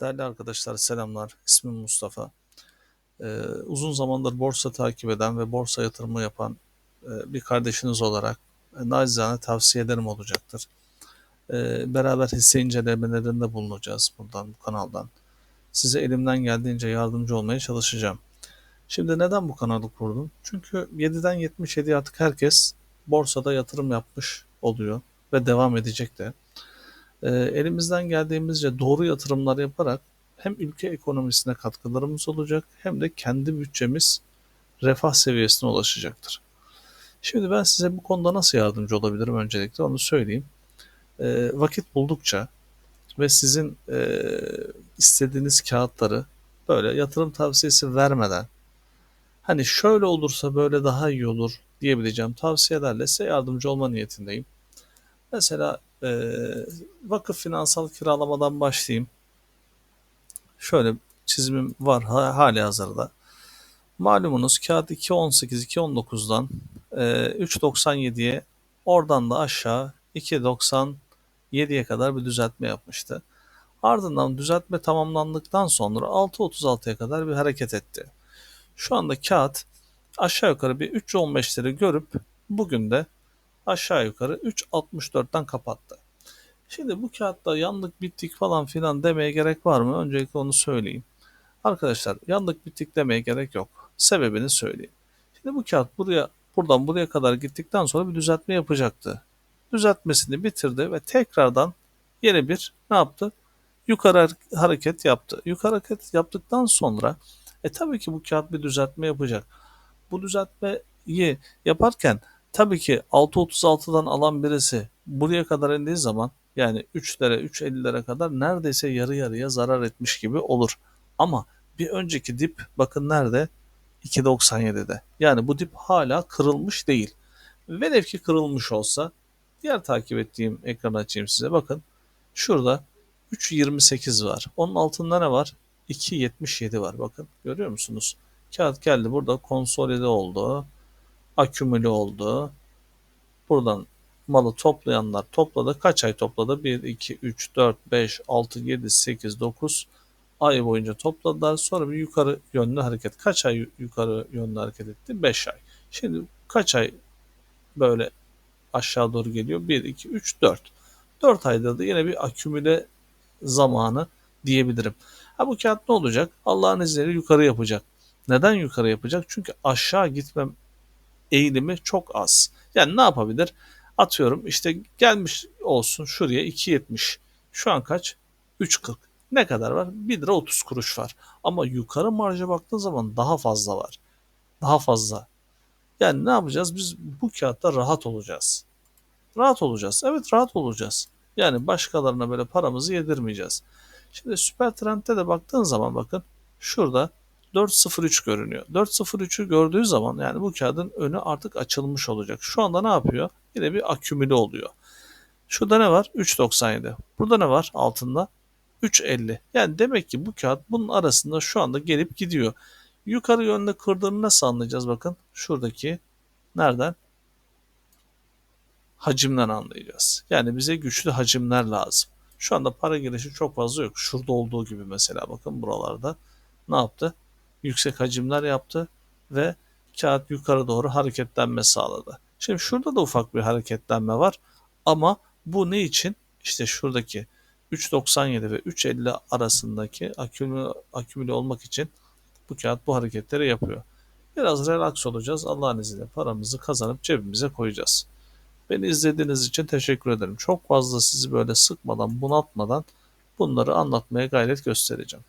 Değerli arkadaşlar selamlar. İsmim Mustafa. Ee, uzun zamandır borsa takip eden ve borsa yatırımı yapan e, bir kardeşiniz olarak e, nacizane tavsiyelerim olacaktır. Ee, beraber hisse incelemelerinde bulunacağız buradan, bu kanaldan. Size elimden geldiğince yardımcı olmaya çalışacağım. Şimdi neden bu kanalı kurdum? Çünkü 7'den 77'ye artık herkes borsada yatırım yapmış oluyor ve devam edecek de. Ee, elimizden geldiğimizce doğru yatırımlar yaparak hem ülke ekonomisine katkılarımız olacak hem de kendi bütçemiz refah seviyesine ulaşacaktır. Şimdi ben size bu konuda nasıl yardımcı olabilirim öncelikle onu söyleyeyim. Ee, vakit buldukça ve sizin e, istediğiniz kağıtları böyle yatırım tavsiyesi vermeden hani şöyle olursa böyle daha iyi olur diyebileceğim tavsiyelerle size yardımcı olma niyetindeyim. Mesela e, vakıf finansal kiralamadan başlayayım. Şöyle çizimim var ha, hali hazırda. Malumunuz kağıt 2.18-2.19'dan e, 3.97'ye oradan da aşağı 2.97'ye kadar bir düzeltme yapmıştı. Ardından düzeltme tamamlandıktan sonra 6.36'ya kadar bir hareket etti. Şu anda kağıt aşağı yukarı bir 3.15'leri görüp bugün de aşağı yukarı 3.64'ten kapattı. Şimdi bu kağıtta yandık bittik falan filan demeye gerek var mı? Öncelikle onu söyleyeyim. Arkadaşlar yandık bittik demeye gerek yok. Sebebini söyleyeyim. Şimdi bu kağıt buraya buradan buraya kadar gittikten sonra bir düzeltme yapacaktı. Düzeltmesini bitirdi ve tekrardan yeni bir ne yaptı? Yukarı hareket yaptı. Yukarı hareket yaptıktan sonra e tabii ki bu kağıt bir düzeltme yapacak. Bu düzeltmeyi yaparken tabii ki 6.36'dan alan birisi buraya kadar indiği zaman yani 3'lere 3.50'lere kadar neredeyse yarı yarıya zarar etmiş gibi olur. Ama bir önceki dip bakın nerede? 2.97'de. Yani bu dip hala kırılmış değil. Velev ki kırılmış olsa diğer takip ettiğim ekranı açayım size bakın. Şurada 3.28 var. Onun altında ne var? 2.77 var bakın. Görüyor musunuz? Kağıt geldi burada konsolide oldu. Akümüle oldu. Buradan malı toplayanlar topladı. Kaç ay topladı? 1, 2, 3, 4, 5, 6, 7, 8, 9 ay boyunca topladılar. Sonra bir yukarı yönlü hareket. Kaç ay yukarı yönlü hareket etti? 5 ay. Şimdi kaç ay böyle aşağı doğru geliyor? 1, 2, 3, 4. 4 ayda da yine bir akümüle zamanı diyebilirim. Ha bu kağıt ne olacak? Allah'ın izniyle yukarı yapacak. Neden yukarı yapacak? Çünkü aşağı gitmem eğilimi çok az. Yani ne yapabilir? Atıyorum işte gelmiş olsun şuraya 2.70. Şu an kaç? 3.40. Ne kadar var? 1 lira 30 kuruş var. Ama yukarı marja baktığın zaman daha fazla var. Daha fazla. Yani ne yapacağız? Biz bu kağıtta rahat olacağız. Rahat olacağız. Evet rahat olacağız. Yani başkalarına böyle paramızı yedirmeyeceğiz. Şimdi süper trendte de baktığın zaman bakın şurada 4.03 görünüyor. 4.03'ü gördüğü zaman yani bu kağıdın önü artık açılmış olacak. Şu anda ne yapıyor? Yine bir akümüle oluyor. Şurada ne var? 3.97. Burada ne var altında? 3.50. Yani demek ki bu kağıt bunun arasında şu anda gelip gidiyor. Yukarı yönde kırdığını nasıl anlayacağız? Bakın şuradaki nereden? Hacimden anlayacağız. Yani bize güçlü hacimler lazım. Şu anda para girişi çok fazla yok. Şurada olduğu gibi mesela bakın buralarda ne yaptı? Yüksek hacimler yaptı ve kağıt yukarı doğru hareketlenme sağladı. Şimdi şurada da ufak bir hareketlenme var ama bu ne için? İşte şuradaki 3.97 ve 3.50 arasındaki akümüle, akümüle olmak için bu kağıt bu hareketleri yapıyor. Biraz relax olacağız. Allah'ın izniyle paramızı kazanıp cebimize koyacağız. Beni izlediğiniz için teşekkür ederim. Çok fazla sizi böyle sıkmadan, bunaltmadan bunları anlatmaya gayret göstereceğim.